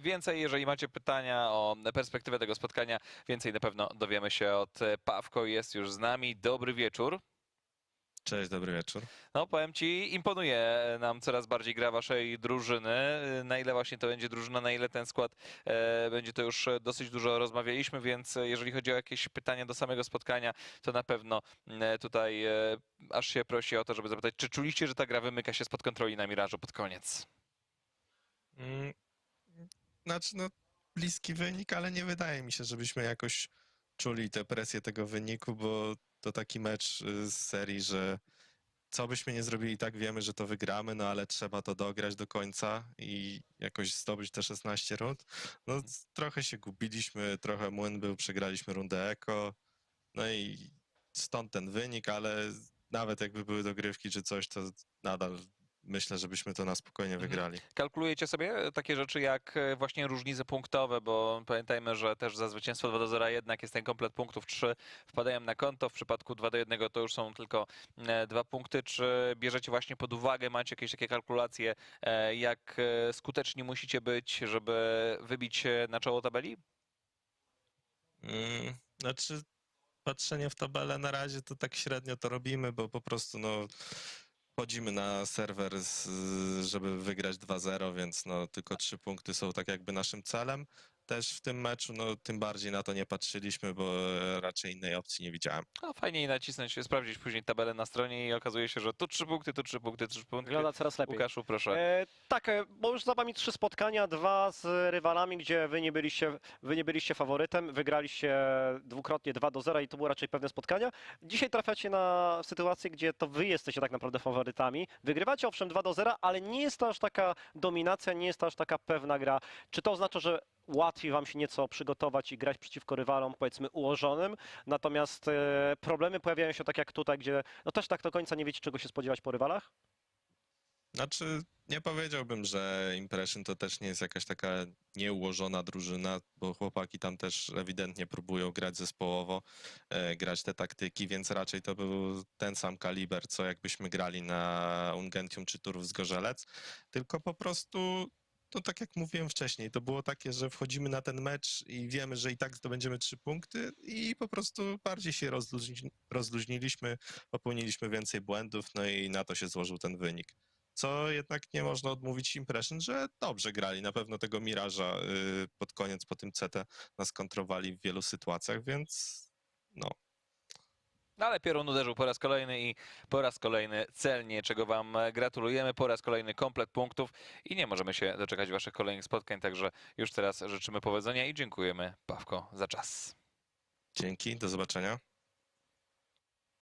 więcej, jeżeli macie pytania o perspektywę tego spotkania, więcej na pewno dowiemy się od e, Pawko. Jest już z nami. Dobry wieczór. Cześć, dobry wieczór. No, powiem ci, imponuje nam coraz bardziej gra waszej drużyny. Na ile właśnie to będzie drużyna, na ile ten skład e, będzie to już dosyć dużo rozmawialiśmy, więc jeżeli chodzi o jakieś pytania do samego spotkania, to na pewno e, tutaj e, aż się prosi o to, żeby zapytać, czy czuliście, że ta gra wymyka się spod kontroli na Mirażu pod koniec? Mm, Znaczy, no, bliski wynik, ale nie wydaje mi się, żebyśmy jakoś czuli tę presję tego wyniku, bo to taki mecz y, z serii, że co byśmy nie zrobili, tak wiemy, że to wygramy, no ale trzeba to dograć do końca i jakoś zdobyć te 16 rund. No, c- trochę się gubiliśmy, trochę młyn był, przegraliśmy rundę eko, no i stąd ten wynik, ale nawet jakby były dogrywki czy coś, to nadal myślę, żebyśmy to na spokojnie Mhm. wygrali. Kalkulujecie sobie takie rzeczy jak e, właśnie różnice punktowe, bo pamiętajmy, że też za zwycięstwo 2 do 0 jednak jest ten komplet punktów 3 wpadają na konto. W przypadku 2 do 1 to już są tylko e, dwa punkty. Czy bierzecie właśnie pod uwagę, macie jakieś takie kalkulacje, e, jak e, skuteczni musicie być, żeby wybić na czoło tabeli? Mm, Znaczy, patrzenie w tabelę na razie to tak średnio to robimy, bo po prostu no, chodzimy na serwer, żeby wygrać 2-0, więc no, tylko trzy punkty są tak jakby naszym celem. Też w tym meczu no, tym bardziej na to nie patrzyliśmy, bo raczej innej opcji nie widziałem. No fajniej nacisnąć, sprawdzić później tabelę na stronie i okazuje się, że tu trzy punkty, tu trzy punkty, trzy punkty. Wygląda coraz lepiej. Łukaszu, proszę. E, tak, e, bo już za wami trzy spotkania, dwa z rywalami, gdzie wy nie byliście, wy nie byliście faworytem, wygraliście dwukrotnie 2 do 0 i to było raczej pewne spotkania. Dzisiaj trafiacie na sytuację, gdzie to wy jesteście tak naprawdę faworytami. Wygrywacie owszem 2 do 0, ale nie jest to aż taka dominacja, nie jest to aż taka pewna gra. Czy to oznacza, że łatwiej wam się nieco przygotować i grać przeciwko rywalom, powiedzmy, ułożonym, natomiast e, problemy pojawiają się tak jak tutaj, gdzie no też tak do końca nie wiecie, czego się spodziewać po rywalach? Znaczy, nie powiedziałbym, że Impression to też nie jest jakaś taka nieułożona drużyna, bo chłopaki tam też ewidentnie próbują grać zespołowo, e, grać te taktyki, więc raczej to był ten sam kaliber, co jakbyśmy grali na Ungentium czy Turów z Gorzelec, tylko po prostu to tak jak mówiłem wcześniej, to było takie, że wchodzimy na ten mecz i wiemy, że i tak zdobędziemy trzy punkty i po prostu bardziej się rozluźni, rozluźniliśmy, popełniliśmy więcej błędów, no i na to się złożył ten wynik. Co jednak nie można odmówić Impression, że dobrze grali. Na pewno tego Miraża y, pod koniec, po tym CT nas kontrowali w wielu sytuacjach, więc no. No ale Pierun uderzył po raz kolejny i po raz kolejny celnie, czego Wam gratulujemy. Po raz kolejny komplet punktów i nie możemy się doczekać Waszych kolejnych spotkań, także już teraz życzymy powodzenia i dziękujemy Pawko za czas. Dzięki, do zobaczenia.